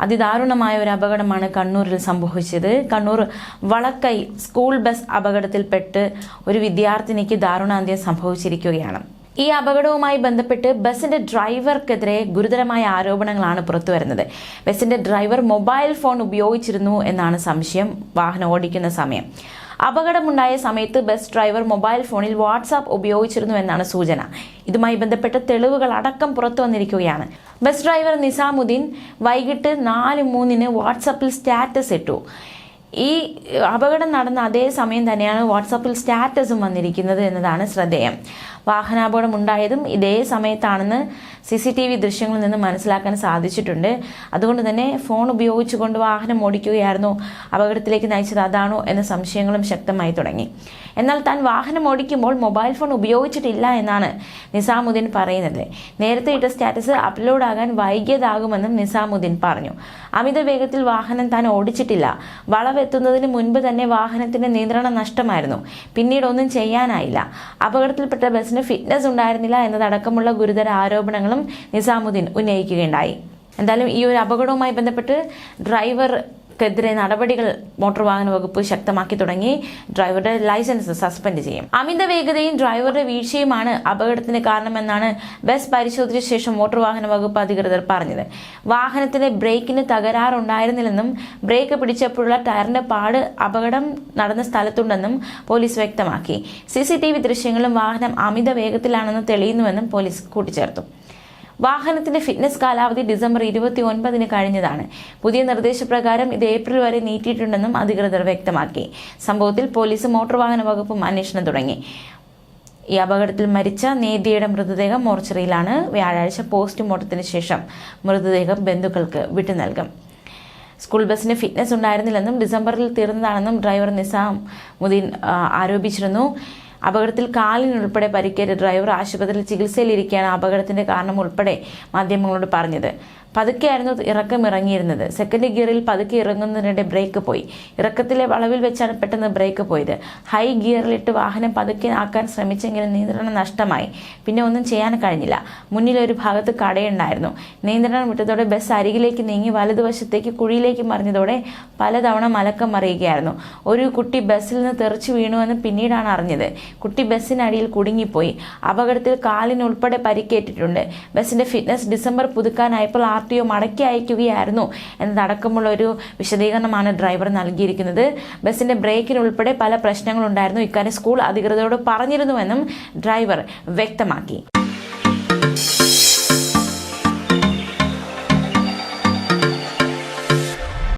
അതിദാരുണമായ ഒരു അപകടമാണ് കണ്ണൂരിൽ സംഭവിച്ചത്. കണ്ണൂർ വളക്കൈ സ്കൂൾ ബസ് അപകടത്തിൽപ്പെട്ട് ഒരു വിദ്യാർത്ഥിനിക്ക് ദാരുണാന്ത്യം സംഭവിച്ചിരിക്കുകയാണ്. ഈ അപകടവുമായി ബന്ധപ്പെട്ട് ബസിന്റെ ഡ്രൈവർക്കെതിരെ ഗുരുതരമായ ആരോപണങ്ങളാണ് പുറത്തുവരുന്നത്. ബസിന്റെ ഡ്രൈവർ മൊബൈൽ ഫോൺ ഉപയോഗിച്ചിരുന്നു എന്നാണ് സംശയം. വാഹനം ഓടിക്കുന്ന സമയം. അപകടമുണ്ടായ സമയത്ത് ബസ് ഡ്രൈവർ മൊബൈൽ ഫോണിൽ വാട്സാപ്പ് ഉപയോഗിച്ചിരുന്നു എന്നാണ് സൂചന. ഇതുമായി ബന്ധപ്പെട്ട തെളിവുകൾ അടക്കം പുറത്തു വന്നിരിക്കുകയാണ്. ബസ് ഡ്രൈവർ നിസാമുദ്ദീൻ വൈകിട്ട് നാല് മൂന്നിന് വാട്സാപ്പിൽ സ്റ്റാറ്റസ് ഇട്ടു. ഈ അപകടം നടന്ന അതേ സമയം തന്നെയാണ് വാട്സാപ്പിൽ സ്റ്റാറ്റസും വന്നിരിക്കുന്നത് എന്നതാണ് ശ്രദ്ധേയം. വാഹനാപകടം ഉണ്ടായതും ഇതേ സമയത്താണെന്ന് സി സി ടി വി ദൃശ്യങ്ങളിൽ നിന്ന് മനസ്സിലാക്കാൻ സാധിച്ചിട്ടുണ്ട്. അതുകൊണ്ട് തന്നെ ഫോൺ ഉപയോഗിച്ചുകൊണ്ട് വാഹനം ഓടിക്കുകയായിരുന്നു. അപകടത്തിലേക്ക് നയിച്ചത് അതാണോ എന്ന സംശയങ്ങളും ശക്തമായി തുടങ്ങി. എന്നാൽ താൻ വാഹനം ഓടിക്കുമ്പോൾ മൊബൈൽ ഫോൺ ഉപയോഗിച്ചിട്ടില്ല എന്നാണ് നിസാമുദ്ദീൻ പറയുന്നത്. നേരത്തെ ഇട്ട സ്റ്റാറ്റസ് അപ്ലോഡ് ആകാൻ വൈകിയതാകുമെന്നും നിസാമുദ്ദീൻ പറഞ്ഞു. അമിത വേഗത്തിൽ വാഹനം താൻ ഓടിച്ചിട്ടില്ല. വളവെത്തുന്നതിന് മുൻപ് തന്നെ വാഹനത്തിന്റെ നിയന്ത്രണം നഷ്ടമായിരുന്നു. പിന്നീട് ഒന്നും ചെയ്യാനായില്ല. അപകടത്തിൽപ്പെട്ട ബസ്സിന് ഫിറ്റ്നസ് ഉണ്ടായിരുന്നില്ല എന്നതടക്കമുള്ള ഗുരുതര ആരോപണങ്ങളും നിസാമുദ്ദീൻ ഉന്നയിക്കുകയുണ്ടായി. എന്തായാലും ഈ ഒരു അപകടവുമായി ബന്ധപ്പെട്ട് ഡ്രൈവർക്കെതിരെ നടപടികൾ മോട്ടോർ വാഹന വകുപ്പ് ശക്തമാക്കി തുടങ്ങി. ഡ്രൈവറുടെ ലൈസൻസ് സസ്പെൻഡ് ചെയ്യും. അമിത വേഗതയും ഡ്രൈവറുടെ വീഴ്ചയുമാണ് അപകടത്തിന് കാരണമെന്നാണ് ബസ് പരിശോധിച്ച ശേഷം മോട്ടോർ വാഹന വകുപ്പ് അധികൃതർ പറഞ്ഞത്. വാഹനത്തിന്റെ ബ്രേക്കിന് തകരാറുണ്ടായിരുന്നില്ലെന്നും ബ്രേക്ക് പിടിച്ചപ്പോഴുള്ള ടയറിന്റെ പാട് അപകടം നടന്ന സ്ഥലത്തുണ്ടെന്നും പോലീസ് വ്യക്തമാക്കി. സി സി ടി വി ദൃശ്യങ്ങളും വാഹനം അമിത വേഗത്തിലാണെന്ന് തെളിയുന്നുവെന്നും പോലീസ് കൂട്ടിച്ചേർത്തു. വാഹനത്തിന്റെ ഫിറ്റ്നസ് കാലാവധി ഡിസംബർ ഇരുപത്തി ഒൻപതിന് കഴിഞ്ഞതാണ്. പുതിയ നിർദ്ദേശപ്രകാരം ഇത് ഏപ്രിൽ വരെ നീട്ടിയിട്ടുണ്ടെന്നും അധികൃതർ വ്യക്തമാക്കി. സംഭവത്തിൽ പോലീസ് മോട്ടോർ വാഹന വകുപ്പും അന്വേഷണം തുടങ്ങി. ഈ അപകടത്തിൽ മരിച്ച നേതിയുടെ മൃതദേഹം മോർച്ചറിയിലാണ്. വ്യാഴാഴ്ച പോസ്റ്റ്മോർട്ടത്തിന് ശേഷം മൃതദേഹം ബന്ധുക്കൾക്ക് വിട്ടു നൽകും. സ്കൂൾ ബസ്സിന് ഫിറ്റ്നസ് ഉണ്ടായിരുന്നില്ലെന്നും ഡിസംബറിൽ തീർന്നതാണെന്നും ഡ്രൈവർ നിസാം മുദീൻ ആരോപിച്ചിരുന്നു. അപകടത്തിൽ കാലിനുൾപ്പെടെ പരിക്കേറ്റ ഡ്രൈവർ ആശുപത്രിയിൽ ചികിത്സയിലിരിക്കെയാണ് അപകടത്തിന്റെ കാരണം ഉൾപ്പെടെ മാധ്യമങ്ങളോട് പറഞ്ഞത്. പതുക്കെയായിരുന്നു ഇറക്കം ഇറങ്ങിയിരുന്നത്. സെക്കൻഡ് ഗിയറിൽ പതുക്കെ ഇറങ്ങുന്നതിനിടെ ബ്രേക്ക് പോയി. ഇറക്കത്തിലെ വളവിൽ വെച്ചാണ് പെട്ടെന്ന് ബ്രേക്ക് പോയത്. ഹൈ ഗിയറിലിട്ട് വാഹനം പതുക്കെ ആക്കാൻ ശ്രമിച്ചെങ്കിലും നിയന്ത്രണം നഷ്ടമായി. പിന്നെ ഒന്നും ചെയ്യാൻ കഴിഞ്ഞില്ല. മുന്നിൽ ഒരു ഭാഗത്ത് കടയുണ്ടായിരുന്നു. നിയന്ത്രണം വിട്ടതോടെ ബസ് അരികിലേക്ക് നീങ്ങി വലതുവശത്തേക്ക് കുഴിയിലേക്ക് മറിഞ്ഞതോടെ പലതവണ മലക്കം മറിയുകയായിരുന്നു. ഒരു കുട്ടി ബസ്സിൽ നിന്ന് തെറിച്ചു വീണുവെന്ന് പിന്നീടാണ് അറിഞ്ഞത്. കുട്ടി ബസ്സിനടിയിൽ കുടുങ്ങിപ്പോയി. അപകടത്തിൽ കാലിനുൾപ്പെടെ പരിക്കേറ്റിട്ടുണ്ട്. ബസ്സിന്റെ ഫിറ്റ്നസ് ഡിസംബർ പുതുക്കാനായപ്പോൾ ആർ ഒ മടക്കി അയക്കുകയായിരുന്നു എന്നതടക്കമുള്ള ഒരു വിശദീകരണമാണ് ഡ്രൈവർ നൽകിയിരിക്കുന്നത്. ബസ്സിന്റെ ബ്രേക്കിനുൾപ്പെടെ പല പ്രശ്നങ്ങളുണ്ടായിരുന്നു. ഇക്കാര്യം സ്കൂൾ അധികൃതരോട് പറഞ്ഞിരുന്നുവെന്നും ഡ്രൈവർ വ്യക്തമാക്കി.